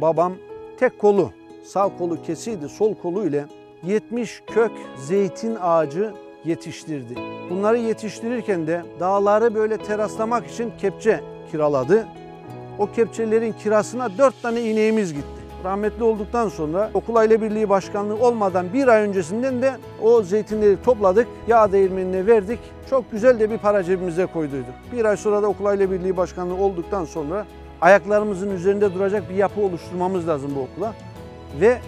babam tek kolu, sağ kolu kesiydi, sol kolu ile 70 kök zeytin ağacı yetiştirdi. Bunları yetiştirirken de dağları böyle teraslamak için kepçe kiraladı. O kepçelerin kirasına dört tane ineğimiz gitti. Rahmetli olduktan sonra okul aile birliği başkanlığı olmadan bir ay öncesinden de o zeytinleri topladık. Yağ değirmenine verdik. Çok güzel de bir para cebimize koyduyduk. Bir ay sonra da okul aile birliği başkanlığı olduktan sonra ayaklarımızın üzerinde duracak bir yapı oluşturmamız lazım bu okula. Ve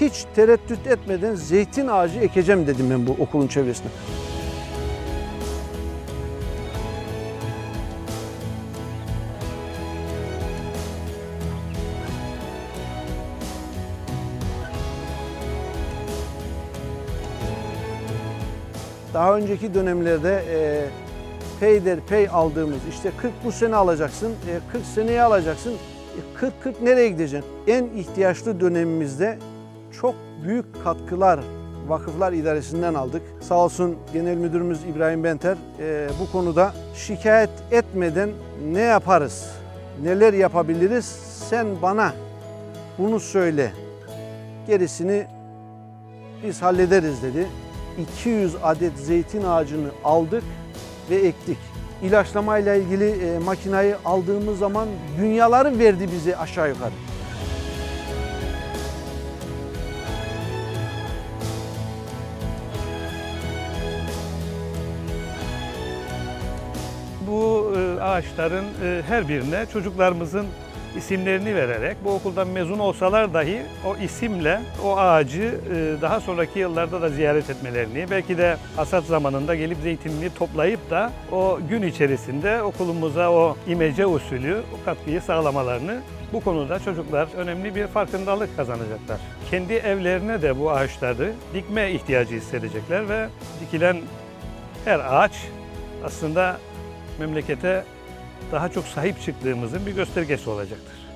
hiç tereddüt etmeden zeytin ağacı ekeceğim dedim ben bu okulun çevresine. Daha önceki dönemlerde peyder pey aldığımız işte 40 bu sene alacaksın, e, 40 seneye alacaksın. E, 40-40 nereye gideceksin? En ihtiyaçlı dönemimizde çok büyük katkılar Vakıflar İdaresi'nden aldık. Sağ olsun Genel Müdürümüz İbrahim Benter e, bu konuda şikayet etmeden ne yaparız, neler yapabiliriz sen bana bunu söyle. Gerisini biz hallederiz dedi. 200 adet zeytin ağacını aldık ve ektik. İlaçlamayla ilgili e, makinayı aldığımız zaman dünyaları verdi bize aşağı yukarı. Bu e, ağaçların e, her birine çocuklarımızın isimlerini vererek bu okuldan mezun olsalar dahi o isimle o ağacı e, daha sonraki yıllarda da ziyaret etmelerini, belki de hasat zamanında gelip zeytinini toplayıp da o gün içerisinde okulumuza o imece usulü o katkıyı sağlamalarını bu konuda çocuklar önemli bir farkındalık kazanacaklar. Kendi evlerine de bu ağaçları dikme ihtiyacı hissedecekler ve dikilen her ağaç aslında memlekete daha çok sahip çıktığımızın bir göstergesi olacaktır.